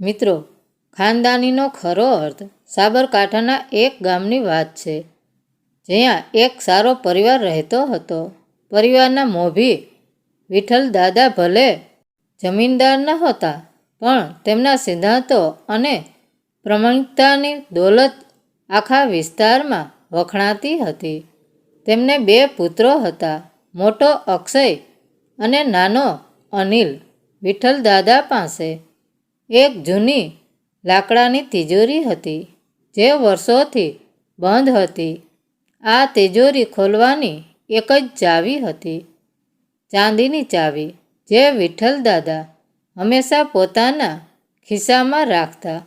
મિત્રો, ખાનદાનીનો ખરો અર્થ સાબરકાંઠાના એક ગામની વાત છે. જ્યાં એક સારો પરિવાર રહેતો હતો. પરિવારના મોભી વિઠ્ઠલ દાદા ભલે જમીનદાર ન હતા, પણ તેમના સિદ્ધાંતો અને પ્રમાણિકતાની દોલત આખા વિસ્તારમાં વખણાતી હતી. તેમને બે પુત્રો હતા, મોટો અક્ષય અને નાનો અનિલ વિઠ્ઠલ દાદા પાસે. એક જૂની લાકડાની તિજોરી હતી જે વર્ષોથી બંધ હતી. આ તિજોરી ખોલવાની એક જ ચાવી હતી, ચાંદીની ચાવી, જે વિઠ્ઠલ દાદા હંમેશા પોતાના ખિસ્સામાં રાખતા.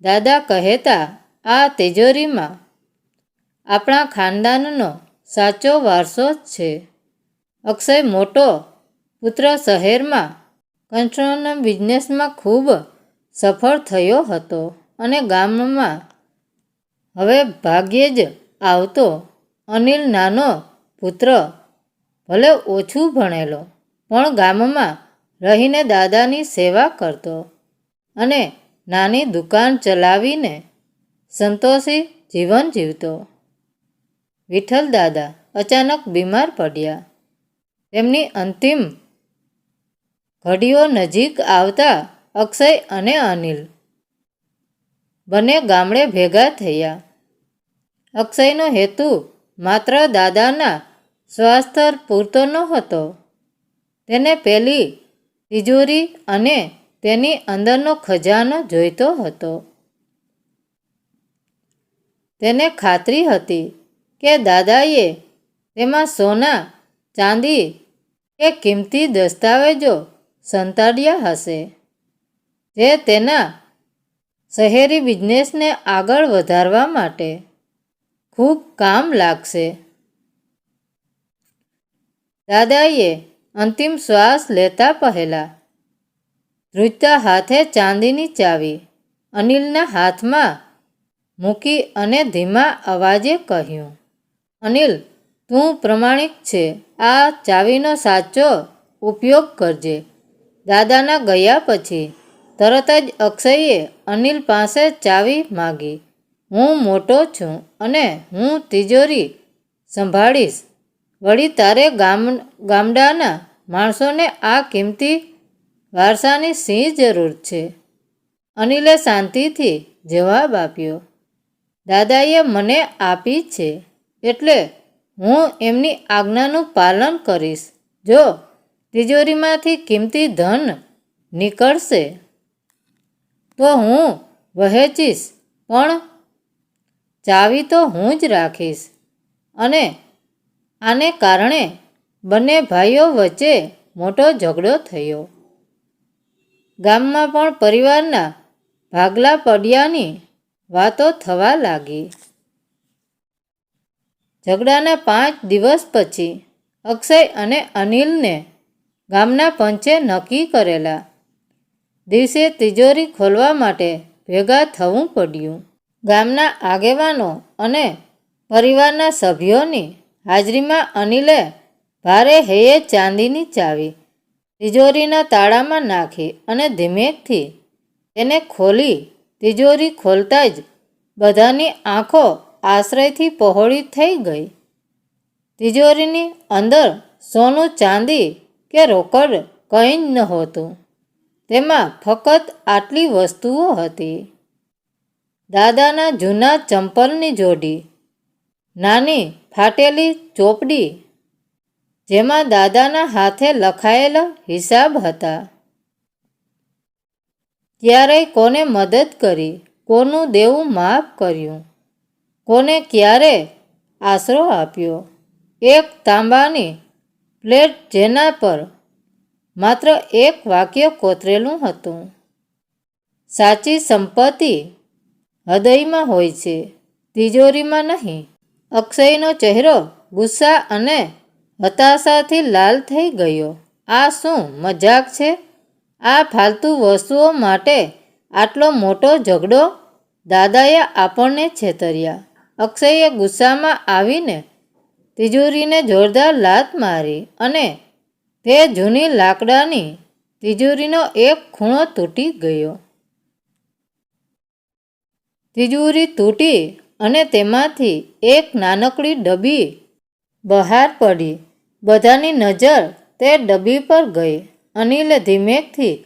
દાદા કહેતા, આ તિજોરીમાં આપણા ખાનદાનનો સાચો વારસો જ છે. અક્ષય મોટો પુત્ર શહેરમાં કન્સ્ટ્રક્શન બિઝનેસમાં ખૂબ સફળ થયો હતો અને ગામમાં હવે ભાગ્યે જ આવતો અનિલ નાનો પુત્ર ભલે ઓછું ભણેલો, પણ ગામમાં રહીને દાદાની સેવા કરતો અને નાની દુકાન ચલાવીને સંતોષી જીવન જીવતો. વિઠ્ઠલ દાદા અચાનક બીમાર પડ્યા. તેમની અંતિમ ઘડીઓ નજીક આવતા અક્ષય અને અનિલ બંને ગામડે ભેગા થયા. અક્ષયનો હેતુ માત્ર દાદાના સ્વાસ્થ્ય પૂરતો નહોતો. તેને પેલી તિજોરી અને તેની અંદરનો ખજાનો જોઈતો હતો. તેને ખાતરી હતી કે દાદાએ તેમાં સોના, ચાંદી કે કિંમતી દસ્તાવેજો સંતાડ્યા હશે. જે તેના શહેરી બિઝનેસને આગળ વધારવા માટે ખૂબ કામ લાગશે. દાદાએ અંતિમ શ્વાસ લેતા પહેલા ધ્રુજતા હાથે ચાંદીની ચાવી અનિલના હાથમાં મૂકી અને ધીમા અવાજે કહ્યું, અનિલ, તું પ્રમાણિક છે. આ ચાવીનો સાચો ઉપયોગ કરજે. દાદાના ગયા પછી તરત જ અક્ષયે અનિલ પાસે ચાવી માગી. હું મોટો છું અને હું તિજોરી સંભાળીશ. વળી તારે ગામ, ગામડાના માણસોને આ કિંમતી વારસાની સિંહ જરૂર છે અનિલે શાંતિથી જવાબ આપ્યો. દાદાએ મને આપી છે એટલે હું એમની આજ્ઞાનું પાલન કરીશ. જો તિજોરીમાંથી કિંમતી ધન નીકળશે. તો હું વહેંચીશ, પણ ચાવી તો હું જ રાખીશ. અને આને કારણે બંને ભાઈઓ વચ્ચે મોટો ઝઘડો થયો. ગામમાં પણ પરિવારના ભાગલા પડ્યાની વાતો થવા લાગી. ઝઘડાના પાંચ દિવસ પછી અક્ષય અને અનિલને ગામના પંચે નક્કી કરેલા. દિવસે તિજોરી ખોલવા માટે ભેગા થવું પડ્યું. ગામના આગેવાનો અને પરિવારના સભ્યોની હાજરીમાં અનિલે ભારે હૈયે ચાંદીની ચાવી તિજોરીના તાળામાં નાખી અને ધીમેકથી તેને ખોલી તિજોરી ખોલતા જ બધાની આંખો આશ્રયથી પહોળી થઈ ગઈ. તિજોરીની અંદર સોનું ચાંદી કે રોકડ કંઈ જ નહોતું તેમાં ફક્ત આટલી વસ્તુઓ હતી. દાદાના જૂના ચંપલની જોડી, નાની ફાટેલી ચોપડી, જેમાં દાદાના હાથે લખાયેલા હિસાબ હતા. ક્યારેય કોને મદદ કરી, કોનું દેવું માફ કર્યું, કોને ક્યારે આશરો આપ્યો. એક તાંબાની પ્લેટ જેના પર માત્ર એક વાક્ય કોતરેલું હતું. સાચી સંપત્તિ હૃદયમાં હોય છે, તિજોરીમાં નહીં. અક્ષયનો ચહેરો ગુસ્સા અને હતાશાથી લાલ થઈ ગયો. આ શું મજાક છે? આ ફાલતુ વસ્તુઓ માટે આટલો મોટો ઝઘડો? દાદાએ આપણને છેતર્યા. અક્ષયે ગુસ્સામાં આવીને તિજોરીને જોરદાર લાત મારી અને તે જૂની લાકડાની તિજોરીનો એક ખૂણો તૂટી ગયો. તિજોરી તૂટી અને તેમાંથી એક નાનકડી ડબ્બી બહાર પડી. બધાની નજર તે ડબ્બી પર ગઈ. અનિલે ધીમેકથી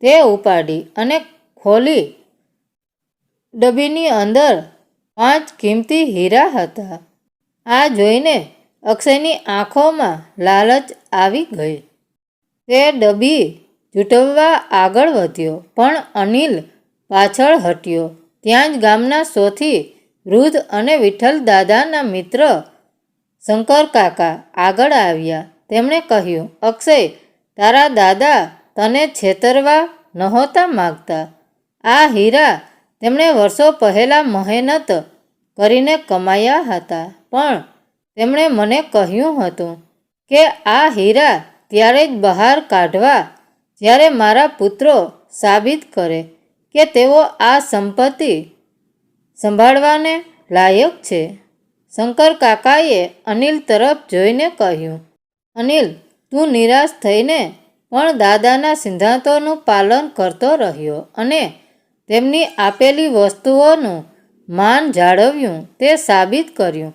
તે ઉપાડી અને ખોલી. ડબ્બીની અંદર પાંચ કિંમતી હીરા હતા. આ જોઈને અક્ષયની આંખોમાં લાલચ આવી ગઈ. તે ડબી જૂટવવા આગળ વધ્યો, પણ અનિલ પાછળ હટ્યો. ત્યાં જ ગામના સોથી વૃદ્ધ અને વિઠ્ઠલ દાદાના મિત્ર શંકર કાકા આગળ આવ્યા. તેમણે કહ્યું, અક્ષય, તારા દાદા તને છેતરવા નહોતા માગતા. આ હીરા તેમણે વર્ષો પહેલાં મહેનત કરીને કમાયા હતા, પણ તેમણે મને કહ્યું હતું કે આ હીરા ત્યારે જ બહાર કાઢવા જ્યારે મારા પુત્રો સાબિત કરે કે તેઓ આ સંપત્તિ સંભાળવાને લાયક છે. શંકર કાકાએ અનિલ તરફ જોઈને કહ્યું, અનિલ, તું નિરાશ થઈને પણ દાદાના સિદ્ધાંતોનું પાલન કરતો રહ્યો અને તેમની આપેલી વસ્તુઓનું માન જાળવ્યું, તે સાબિત કર્યું.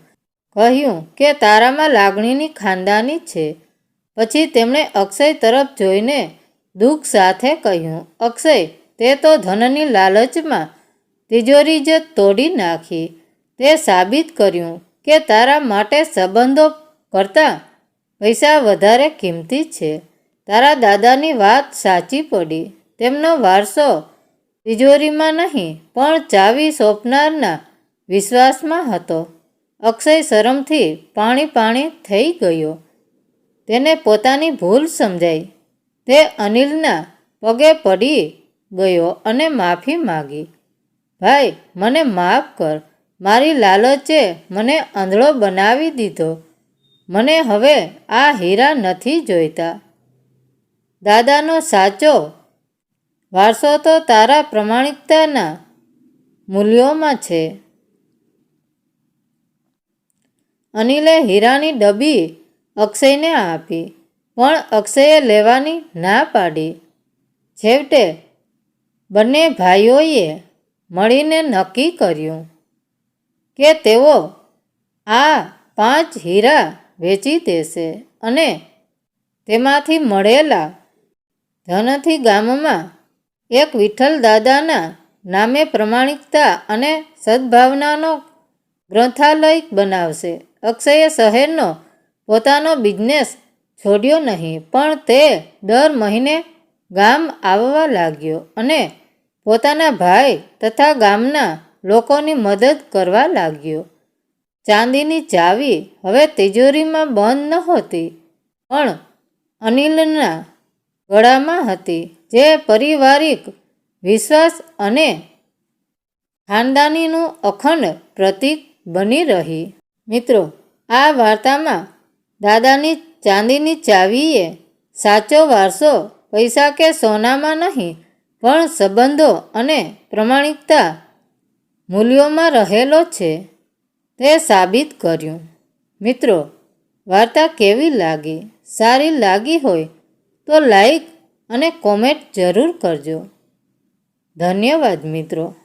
કહ્યું કે તારામાં લાગણીની ખાનદાની છે. પછી તેમણે અક્ષય તરફ જોઈને દુઃખ સાથે કહ્યું, અક્ષય, તે તો ધનની લાલચમાં તિજોરી જ તોડી નાખી. તે સાબિત કર્યું કે તારા માટે સંબંધો કરતાં પૈસા વધારે કિંમતી છે. તારા દાદાની વાત સાચી પડી. તેમનો વારસો તિજોરીમાં નહીં, પણ ચાવી સોંપનારના વિશ્વાસમાં હતો. અક્ષય શરમથી પાણી પાણી થઈ ગયો. તેને પોતાની ભૂલ સમજાઈ. તે અનિલના પગે પડી ગયો અને માફી માગી. ભાઈ, મને માફ કર. મારી લાલચે મને આંધળો બનાવી દીધો. મને હવે આ હીરા નથી જોઈતા. દાદાનો સાચો વારસો તો તારા પ્રમાણિકતાના મૂલ્યોમાં છે. અનિલે હીરાની ડબ્બી અક્ષયને આપી, પણ અક્ષયે લેવાની ના પાડી. છેવટે બંને ભાઈઓએ મળીને નક્કી કર્યું કે તેઓ આ પાંચ હીરા વેચી દેશે અને તેમાંથી મળેલા ધનથી ગામમાં એક વિઠ્ઠલ દાદાના નામે પ્રમાણિકતા અને સદભાવનાનો ગ્રંથાલય બનાવશે. અક્ષયે શહેરનો પોતાનો બિઝનેસ છોડ્યો નહીં, પણ તે દર મહિને ગામ આવવા લાગ્યો અને પોતાના ભાઈ તથા ગામના લોકોની મદદ કરવા લાગ્યો. ચાંદીની ચાવી હવે તિજોરીમાં બંધ નહોતી, પણ અનિલના ગળામાં હતી, જે પારિવારિક વિશ્વાસ અને ખાનદાનીનું અખંડ પ્રતીક બની રહી. મિત્રો, આ વાર્તામાં દાદાની ચાંદીની ચાવીએ સાચો વારસો, પૈસા કે સોનામાં નહીં, પણ સંબંધો અને પ્રમાણિકતા મૂલ્યોમાં રહેલો છે તે સાબિત કર્યું. મિત્રો, વાર્તા કેવી લાગી? સારી લાગી હોય તો લાઈક અને કોમેન્ટ જરૂર કરજો. ધન્યવાદ મિત્રો.